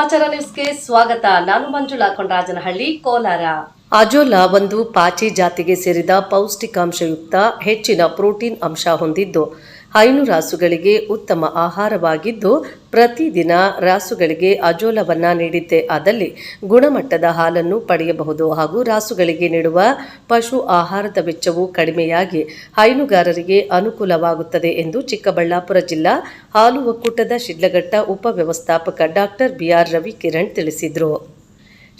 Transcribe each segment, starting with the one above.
ಸಮಾಚಾರ ನ್ಯೂಸ್ಗೆ ಸ್ವಾಗತ. ನಾನು ಮಂಜುಳಾ ಕೊಂಡರಾಜನಹಳ್ಳಿ ಕೋಲಾರ. ಅಜೋಲಾ ಒಂದು ಪಾಚಿ ಜಾತಿಗೆ ಸೇರಿದ ಪೌಷ್ಟಿಕಾಂಶಯುಕ್ತ ಹೆಚ್ಚಿನ ಪ್ರೋಟೀನ್ ಅಂಶ ಹೊಂದಿದ್ದು ಹೈನು ರಾಸುಗಳಿಗೆ ಉತ್ತಮ ಆಹಾರವಾಗಿದ್ದು, ಪ್ರತಿದಿನ ರಾಸುಗಳಿಗೆ ಅಜೋಲವನ್ನು ನೀಡಿದ್ದೇ ಆದಲ್ಲಿ ಗುಣಮಟ್ಟದ ಹಾಲನ್ನು ಪಡೆಯಬಹುದು ಹಾಗೂ ರಾಸುಗಳಿಗೆ ನೀಡುವ ಪಶು ಆಹಾರದ ವೆಚ್ಚವು ಕಡಿಮೆಯಾಗಿ ಹೈನುಗಾರರಿಗೆ ಅನುಕೂಲವಾಗುತ್ತದೆ ಎಂದು ಚಿಕ್ಕಬಳ್ಳಾಪುರ ಜಿಲ್ಲಾ ಹಾಲು ಒಕ್ಕೂಟದ ಶಿಡ್ಲಘಟ್ಟ ಉಪವ್ಯವಸ್ಥಾಪಕ ಡಾಕ್ಟರ್ ಬಿಆರ್ ರವಿಕಿರಣ್ ತಿಳಿಸಿದರು.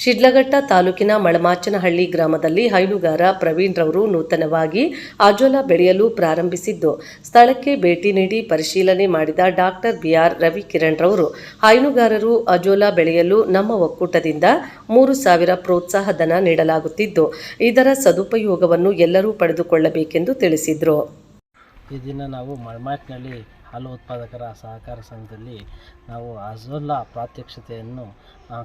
ಶಿಡ್ಲಘಟ್ಟ ತಾಲೂಕಿನ ಮಳಮಾಚನಹಳ್ಳಿ ಗ್ರಾಮದಲ್ಲಿ ಹೈನುಗಾರ ಪ್ರವೀಣ್ ರವರು ನೂತನವಾಗಿ ಅಜೋಲಾ ಬೆಳೆಯಲು ಪ್ರಾರಂಭಿಸಿದ್ದು, ಸ್ಥಳಕ್ಕೆ ಭೇಟಿ ನೀಡಿ ಪರಿಶೀಲನೆ ಮಾಡಿದ ಡಾಕ್ಟರ್ ಬಿಆರ್ ರವಿಕಿರಣ್ ರವರು, ಹೈನುಗಾರರು ಅಜೋಲಾ ಬೆಳೆಯಲು ನಮ್ಮ ಒಕ್ಕೂಟದಿಂದ ಮೂರು ಸಾವಿರ ಪ್ರೋತ್ಸಾಹ ಧನ ನೀಡಲಾಗುತ್ತಿದ್ದು, ಇದರ ಸದುಪಯೋಗವನ್ನು ಎಲ್ಲರೂ ಪಡೆದುಕೊಳ್ಳಬೇಕೆಂದು ತಿಳಿಸಿದರು. ಈ ದಿನ ನಾವು ಮಳಮಾಟ್ನಲ್ಲಿ ಹಾಲು ಉತ್ಪಾದಕರ ಸಹಕಾರ ಸಂಘದಲ್ಲಿ ನಾವು ಅಜೋಲಾ ಪ್ರಾತ್ಯಕ್ಷತೆಯನ್ನು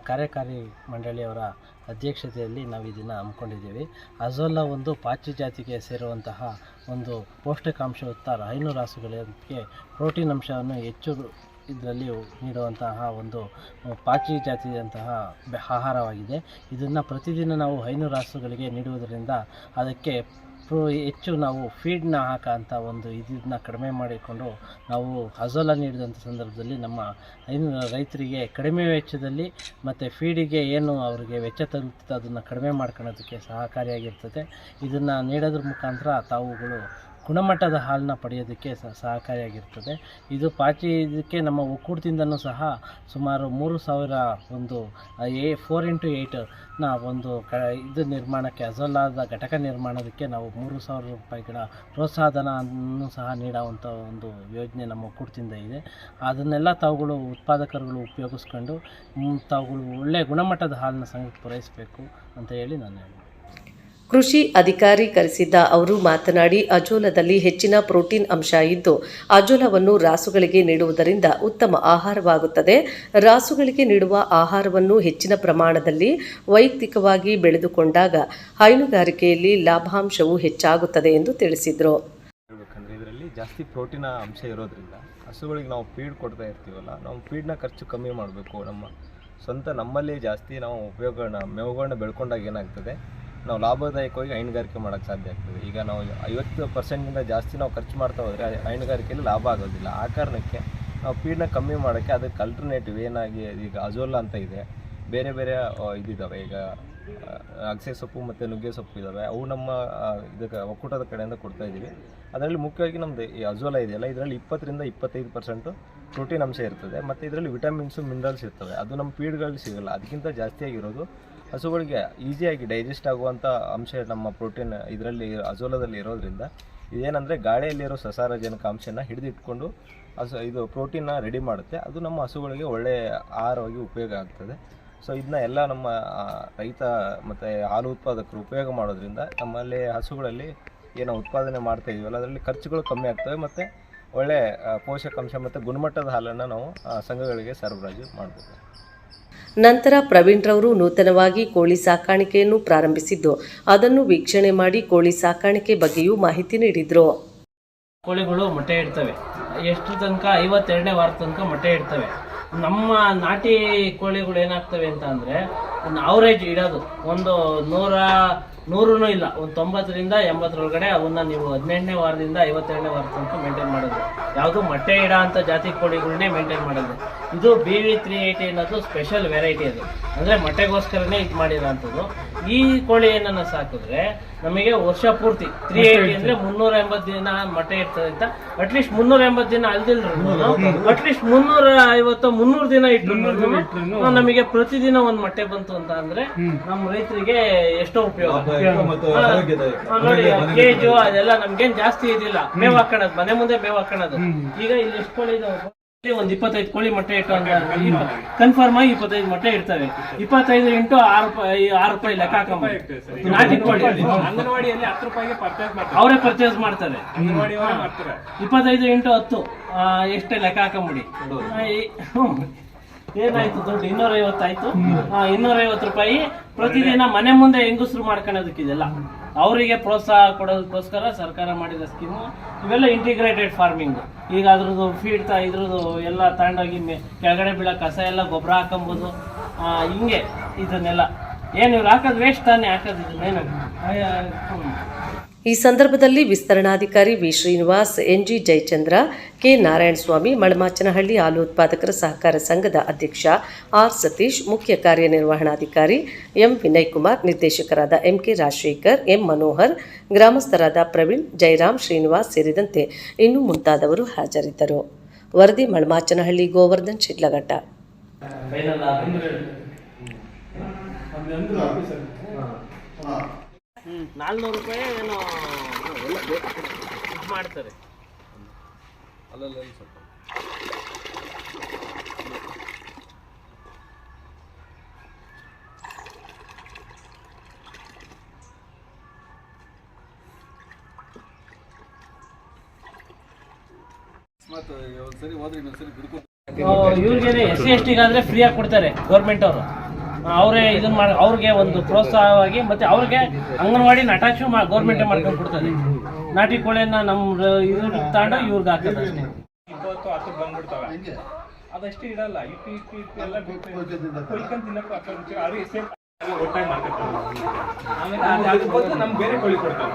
ಕಾರ್ಯಕಾರಿ ಮಂಡಳಿಯವರ ಅಧ್ಯಕ್ಷತೆಯಲ್ಲಿ ನಾವು ಇದನ್ನು ದಿನ ಹಮ್ಮಿಕೊಂಡಿದ್ದೀವಿ. ಅಜೋಲಾ ಒಂದು ಪಾಚಿ ಜಾತಿಗೆ ಸೇರುವಂತಹ ಒಂದು ಪೌಷ್ಟಿಕಾಂಶಯುಕ್ತ ಹೈನು ರಾಸುಗಳಿಗೆ ಪ್ರೋಟೀನ್ ಅಂಶವನ್ನು ಹೆಚ್ಚು ಇದರಲ್ಲಿ ನೀಡುವಂತಹ ಒಂದು ಪಾಚಿ ಜಾತಿಯಂತಹ ಆಹಾರವಾಗಿದೆ. ಇದನ್ನು ಪ್ರತಿದಿನ ನಾವು ಹೈನು ರಾಸುಗಳಿಗೆ ನೀಡುವುದರಿಂದ ಅದಕ್ಕೆ ಪ್ರೋ ಹೆಚ್ಚು ನಾವು ಫೀಡ್ನ ಹಾಕೋಂಥ ಒಂದು ಇದನ್ನ ಕಡಿಮೆ ಮಾಡಿಕೊಂಡು ನಾವು ಅಜೋಲಾ ನೀಡಿದಂಥ ಸಂದರ್ಭದಲ್ಲಿ ನಮ್ಮ ರೈತರಿಗೆ ಕಡಿಮೆ ವೆಚ್ಚದಲ್ಲಿ ಮತ್ತು ಫೀಡಿಗೆ ಏನು ಅವರಿಗೆ ವೆಚ್ಚ ತಲುಪ್ತದೆ ಅದನ್ನು ಕಡಿಮೆ ಮಾಡ್ಕೊಳ್ಳೋದಕ್ಕೆ ಸಹಕಾರಿಯಾಗಿರ್ತದೆ. ಇದನ್ನು ನೀಡೋದ್ರ ಮುಖಾಂತರ ತಾವುಗಳು ಗುಣಮಟ್ಟದ ಹಾಲನ್ನ ಪಡೆಯೋದಕ್ಕೆ ಸಹಕಾರಿಯಾಗಿರ್ತದೆ. ಇದು ಪಾಚಿ ಇದಕ್ಕೆ ನಮ್ಮ ಒಕ್ಕೂಟದಿಂದನೂ ಸಹ ಸುಮಾರು ಮೂರು ಸಾವಿರ ಒಂದು ಎ ಫೋರ್ ಇಂಟು ಏಯ್ಟ್ನ ಒಂದು ಕ, ಇದು ನಿರ್ಮಾಣಕ್ಕೆ, ಅಜೋಲಾದ ಘಟಕ ನಿರ್ಮಾಣದಕ್ಕೆ ನಾವು ಮೂರು ಸಾವಿರ ರೂಪಾಯಿಗಳ ಪ್ರೋತ್ಸಾಹಧನವನ್ನು ಸಹ ನೀಡುವಂಥ ಒಂದು ಯೋಜನೆ ನಮ್ಮ ಒಕ್ಕೂಟದಿಂದ ಇದೆ. ಅದನ್ನೆಲ್ಲ ತಾವುಗಳು ಉತ್ಪಾದಕರುಗಳು ಉಪಯೋಗಿಸ್ಕೊಂಡು ತಾವುಗಳು ಒಳ್ಳೆಯ ಗುಣಮಟ್ಟದ ಹಾಲನ್ನ ಸಂಘಕ್ಕೆ ಪೂರೈಸಬೇಕು ಅಂತ ಹೇಳಿ ನಾನು ಹೇಳ್ತೀನಿ. ಕೃಷಿ ಅಧಿಕಾರಿ ಕರೆಸಿದ್ದ ಅವರು ಮಾತನಾಡಿ, ಅಜೋಲದಲ್ಲಿ ಹೆಚ್ಚಿನ ಪ್ರೋಟೀನ್ ಅಂಶ ಇದ್ದು, ಅಜೋಲವನ್ನು ರಾಸುಗಳಿಗೆ ನೀಡುವುದರಿಂದ ಉತ್ತಮ ಆಹಾರವಾಗುತ್ತದೆ. ರಾಸುಗಳಿಗೆ ನೀಡುವ ಆಹಾರವನ್ನು ಹೆಚ್ಚಿನ ಪ್ರಮಾಣದಲ್ಲಿ ವೈಯಕ್ತಿಕವಾಗಿ ಬೆಳೆದುಕೊಂಡಾಗ ಹೈನುಗಾರಿಕೆಯಲ್ಲಿ ಲಾಭಾಂಶವು ಹೆಚ್ಚಾಗುತ್ತದೆ ಎಂದು ತಿಳಿಸಿದರು. ಇದರಲ್ಲಿ ಜಾಸ್ತಿ ಪ್ರೋಟೀನ್ ಅಂಶ ಇರೋದ್ರಿಂದ ಹಸುಗಳಿಗೆ ನಾವು ಫೀಡ್ ಕೊಡ್ತಾ ಇರ್ತೀವಲ್ಲ, ನಾವು ಫೀಡ್ನ ಖರ್ಚು ಕಮ್ಮಿ ಮಾಡಬೇಕು. ನಮ್ಮ ಸ್ವಂತ ನಮ್ಮಲ್ಲೇ ಜಾಸ್ತಿ ನಾವು ಉಪಯೋಗಗಳನ್ನ ಮೇವುಗಳನ್ನ ಬೆಳ್ಕೊಂಡಾಗ ಏನಾಗ್ತದೆ? ನಾವು ಲಾಭದಾಯಕವಾಗಿ ಹೈನುಗಾರಿಕೆ ಮಾಡೋಕ್ಕೆ ಸಾಧ್ಯ ಆಗ್ತದೆ. ಈಗ ನಾವು ಐವತ್ತು ಪರ್ಸೆಂಟ್ಗಿಂತ ಜಾಸ್ತಿ ನಾವು ಖರ್ಚು ಮಾಡ್ತಾ ಹೋದರೆ ಹೈನುಗಾರಿಕೆಯಲ್ಲಿ ಲಾಭ ಆಗೋದಿಲ್ಲ. ಆ ಕಾರಣಕ್ಕೆ ನಾವು ಫೀಡ್ನ ಕಮ್ಮಿ ಮಾಡೋಕ್ಕೆ ಅದಕ್ಕೆ ಅಲ್ಟರ್ನೇಟಿವ್ ಏನಾಗಿ ಈಗ ಅಜೋಲಾ ಅಂತ ಇದೆ. ಬೇರೆ ಬೇರೆ ಇದಿದ್ದಾವೆ ಈಗ ಅಗಸೆ ಸೊಪ್ಪು ಮತ್ತು ನುಗ್ಗೆ ಸೊಪ್ಪು ಇದ್ದಾವೆ ಅವು ನಮ್ಮ ಇದಕ್ಕೆ ಒಕ್ಕೂಟದ ಕಡೆಯಿಂದ ಕೊಡ್ತಾ ಇದ್ದೀವಿ. ಅದರಲ್ಲಿ ಮುಖ್ಯವಾಗಿ ನಮ್ಮದು ಈ ಅಜೋಲ ಇದೆಯಲ್ಲ, ಇದರಲ್ಲಿ ಇಪ್ಪತ್ತರಿಂದ ಇಪ್ಪತ್ತೈದು ಪರ್ಸೆಂಟು ಪ್ರೋಟೀನ್ ಅಂಶ ಇರ್ತದೆ. ಮತ್ತು ಇದರಲ್ಲಿ ವಿಟಮಿನ್ಸು, ಮಿನರಲ್ಸ್ ಇರ್ತವೆ. ಅದು ನಮ್ಮ ಫೀಡ್ಗಳಲ್ಲಿ ಸಿಗೋಲ್ಲ. ಅದಕ್ಕಿಂತ ಜಾಸ್ತಿಯಾಗಿರೋದು ಹಸುಗಳಿಗೆ ಈಸಿಯಾಗಿ ಡೈಜೆಸ್ಟ್ ಆಗುವಂಥ ಅಂಶ ನಮ್ಮ ಪ್ರೋಟೀನ್ ಇದರಲ್ಲಿ, ಅಜೋಲದಲ್ಲಿ ಇರೋದ್ರಿಂದ ಇದೇನಂದರೆ ಗಾಳಿಯಲ್ಲಿರೋ ಸಸಾರಜನಕ ಅಂಶನ ಹಿಡಿದಿಟ್ಕೊಂಡು ಹಸು, ಇದು ಪ್ರೋಟೀನ್ನ ರೆಡಿ ಮಾಡುತ್ತೆ. ಅದು ನಮ್ಮ ಹಸುಗಳಿಗೆ ಒಳ್ಳೆಯ ಆಹಾರವಾಗಿ ಉಪಯೋಗ ಆಗ್ತದೆ. ಸೊ ಇದನ್ನ ಎಲ್ಲ ನಮ್ಮ ರೈತ ಮತ್ತು ಹಾಲು ಉತ್ಪಾದಕರು ಉಪಯೋಗ ಮಾಡೋದ್ರಿಂದ ನಮ್ಮಲ್ಲಿ ಹಸುಗಳಲ್ಲಿ ಏನೋ ಉತ್ಪಾದನೆ ಮಾಡ್ತಾ ಇದೀವಲ್ಲ, ಅದರಲ್ಲಿ ಖರ್ಚುಗಳು ಕಮ್ಮಿ ಆಗ್ತವೆ ಮತ್ತು ಒಳ್ಳೆ ಪೋಷಕಾಂಶ ಮತ್ತು ಗುಣಮಟ್ಟದ ಹಾಲನ್ನು ನಾವು ಸಂಘಗಳಿಗೆ ಸರಬರಾಜು ಮಾಡಬೇಕು ನಂತರ ಪ್ರವೀಣ್ರವರು ನೂತನವಾಗಿ ಕೋಳಿ ಸಾಕಾಣಿಕೆಯನ್ನು ಪ್ರಾರಂಭಿಸಿದ್ದು, ಅದನ್ನು ವೀಕ್ಷಣೆ ಮಾಡಿ ಕೋಳಿ ಸಾಕಾಣಿಕೆ ಬಗ್ಗೆಯೂ ಮಾಹಿತಿ ನೀಡಿದರು. ಕೋಳಿಗಳು ಮೊಟ್ಟೆ ಇಡ್ತವೆ. ಎಷ್ಟು ತನಕ, ಐವತ್ತೆರಡನೇ ವಾರ ತನಕ ಮೊಟ್ಟೆ ಇಡ್ತವೆ. ನಮ್ಮ ನಾಟಿ ಕೋಳಿಗಳು ಏನಾಗ್ತವೆ ಅಂತ ಅಂದರೆ ಅವರೇಜ್ ಇಡೋದು. ಒಂದು ನೂರ ನೂರೂ ಇಲ್ಲ, ಒಂದು ತೊಂಬತ್ತರಿಂದ ಎಂಬತ್ತರೊಳಗಡೆ ಅವನ್ನ ನೀವು ಹದಿನೆಂಟನೇ ವಾರದಿಂದ ಐವತ್ತೆರಡನೇ ವಾರ ತನಕ ಮೇಂಟೈನ್ ಮಾಡೋದು ಯಾವುದು ಮೊಟ್ಟೆ ಇಡ ಅಂತ ಜಾತಿ ಕೋಳಿಗಳನ್ನೇ ಮೇಂಟೈನ್ ಮಾಡೋದು ಇದು ಬಿ ವಿ ತ್ರೀ ಏಯ್ಟಿ ಅನ್ನೋದು ಸ್ಪೆಷಲ್ ವೆರೈಟಿ ಅದು. ಅಂದರೆ ಮೊಟ್ಟೆಗೋಸ್ಕರನೇ ಇದು ಮಾಡಿರೋ ಅಂಥದ್ದು ಈ ಕೋಳಿಯನ್ನ ಸಾಕಿದ್ರೆ ನಮಗೆ ವರ್ಷ ಪೂರ್ತಿ ತ್ರೀ ಏಟಿ ಅಂದ್ರೆ ಮುನ್ನೂರ ಎಂಬತ್ತು ದಿನ ಮೊಟ್ಟೆ ಇರ್ತದೆ ಅಂತ. ಅಟ್ಲೀಸ್ಟ್ ಮುನ್ನೂರ ಎಂಬತ್ತು ದಿನ ಅಲ್ದಿಲ್ರು ಅಟ್ಲೀಸ್ಟ್ ಮುನ್ನೂರ ಐವತ್ತು ಮುನ್ನೂರು ದಿನ ಇಟ್ಟು ನಮಗೆ ಪ್ರತಿದಿನ ಒಂದ್ ಮೊಟ್ಟೆ ಬಂತು ಅಂತ ಅಂದ್ರೆ ನಮ್ಮ ರೈತರಿಗೆ ಎಷ್ಟೋ ಉಪಯೋಗ. ನೋಡಿ ಕೇಜು ಅದೆಲ್ಲ ನಮ್ಗೇನ್ ಜಾಸ್ತಿ ಇದಿಲ್ಲ. ಮೇವ್ ಹಾಕೋಣದ್ ಮನೆ ಮುಂದೆ ಮೇವ್ ಹಾಕೋಣದು. ಈಗ ಇಲ್ಲಿ ಎಷ್ಟು ಕೋಳಿ ಇದಾವೆ ಒಂದ್ ಇಪ್ಪತ್ತೈದು ಕೋಳಿ ಮೊಟ್ಟೆ ಇಟ್ಟು ಕನ್ಫರ್ಮ್ ಆಗಿ ಇಪ್ಪತ್ತೈದು ಮೊಟ್ಟೆ ಇರ್ತವೆ. ಇಪ್ಪತ್ತೈದು ಇಂಟು ಆರು ರೂಪಾಯಿ ಆರು ರೂಪಾಯಿ ಲೆಕ್ಕ ಹಾಕೊಂಬೋದು ನಾಟಿ ಕೋಳಿ. ಅಂಗನವಾಡಿಯಲ್ಲಿ ಹತ್ತು ರೂಪಾಯಿಗೆ ಪರ್ಚೇಸ್ ಮಾಡ್ತಾರೆ. ಅವರೇ ಪರ್ಚೇಸ್ ಮಾಡ್ತಾರೆ. ಇಪ್ಪತ್ತೈದು ಇಂಟು ಹತ್ತು ಆ, ಎಷ್ಟೇ ಲೆಕ್ಕ ಹಾಕೊಂಬಿಡಿ. ಏನಾಯ್ತು? ದುಡ್ಡು ಇನ್ನೂರೈವತ್ತು ಆಯ್ತು ಆ ಇನ್ನೂರೈವತ್ತು ರೂಪಾಯಿ ಪ್ರತಿದಿನ ಮನೆ ಮುಂದೆ ಹೆಂಗಸರು ಮಾಡ್ಕೊಳ್ಳೋದಕ್ಕಿದೆಲ್ಲ ಅವರಿಗೆ ಪ್ರೋತ್ಸಾಹ ಕೊಡೋದಕ್ಕೋಸ್ಕರ ಸರ್ಕಾರ ಮಾಡಿದ ಸ್ಕೀಮು. ಇವೆಲ್ಲ ಇಂಟಿಗ್ರೇಟೆಡ್ ಫಾರ್ಮಿಂಗ್ ಈಗ ಅದ್ರದ್ದು ಫೀಡ್ ತ ಇದ್ರದ್ದು ಎಲ್ಲ ತಗೊಂಡೋಗಿ ಕೆಳಗಡೆ ಬೀಳೋ ಕಸ ಎಲ್ಲ ಗೊಬ್ಬರ ಹಾಕೊಂಬೋದು ಹಿಂಗೆ ಇದನ್ನೆಲ್ಲ. ಏನು ಇವ್ರು ಹಾಕೋದು ವೇಸ್ಟ್ ತಾನೇ? ಹಾಕೋದು ಇದನ್ನೇನು. ಈ ಸಂದರ್ಭದಲ್ಲಿ ವಿಸ್ತರಣಾಧಿಕಾರಿ V. Srinivas N G Jayachandra K. Narayanaswamy Malamachanahalli ಹಾಲು ಉತ್ಪಾದಕರ ಸಹಕಾರ ಸಂಘದ ಅಧ್ಯಕ್ಷ ಆರ್. ಸತೀಶ್ ಮುಖ್ಯ ಕಾರ್ಯನಿರ್ವಹಣಾಧಿಕಾರಿ ಎಂ. ವಿನಯ್ ಕುಮಾರ್ ನಿರ್ದೇಶಕರಾದ M K Rajashekar M. Manohar ಗ್ರಾಮಸ್ಥರಾದ Praveen Jayaram Srinivas ಸೇರಿದಂತೆ ಇನ್ನೂ ಮುಂತಾದವರು ಹಾಜರಿದ್ದರು. ವರದಿ ಮಳಮಾಚನಹಳ್ಳಿ ಗೋವರ್ಧನ್ ಶಿಡ್ಲಘಟ್ಟ. ನಾಲ್ನೂರು ರೂಪಾಯಿ ಏನೋ ಇದು ಮಾಡ್ತಾರೆ. ಅಲ್ಲಲ್ಲ ಸ್ವಲ್ಪ. ಇವ್ರಿಗೆ ಎಸ್ ಸಿ ಎಸ್ ಟಿಗಾದ್ರೆ ಫ್ರೀಯಾಗಿ ಕೊಡ್ತಾರೆ ಗೌರ್ಮೆಂಟ್ ಅವರು. ಅವರೇ ಇದನ್ನ ಮಾಡಿ ಅವ್ರಿಗೆ ಒಂದು ಪ್ರೋತ್ಸಾಹವಾಗಿ ಮತ್ತೆ ಅವ್ರಿಗೆ ಅಂಗನವಾಡಿ ಮಾ ಗೌರ್ಮೆಂಟ್ ಮಾಡ್ಕೊಂಡು ಕೊಡ್ತದೆ. ನಾಟಿ ಕೋಳಿಯನ್ನ ನಮ್ಮ ಇವ್ರಿಗೆ ತಾಂಡ ಇವ್ರಿಗೆ ಹಾಕ್ತದೆ ಅಷ್ಟೇ. ಇಪ್ಪತ್ತು ಹತ್ತು ಬಂದ್ಬಿಡ್ತವೆ. ಅದಷ್ಟು ಇಡಲ್ಲ. ಇಟ್ಟು ಇಟ್ಟು ಇಟ್ಟು ಎಲ್ಲ ಬಿಟ್ಟು ಕೊಯ್ಕೊಂಡ್ ತಿನ್ನಕ್ಕೂ ಹಾಕೊಂಡು ಅದು ಸೇಮ್ ಒಟ್ಟಾಗಿ ಮಾಡ್ಕೊತಾರೆ ಆಮೇಲೆ ಬದಲು ನಮ್ಗೆ ಬೇರೆ ಕೋಳಿ ಕೊಡ್ತಾರೆ.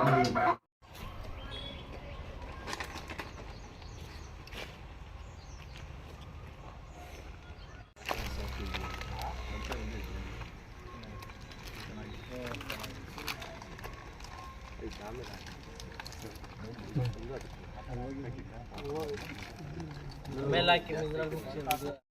ಆಮೇಲೆ ಹಾಕಿ ಇದ್ರಲ್ಲಿ ಮುಗ್ಸಿರೋದು.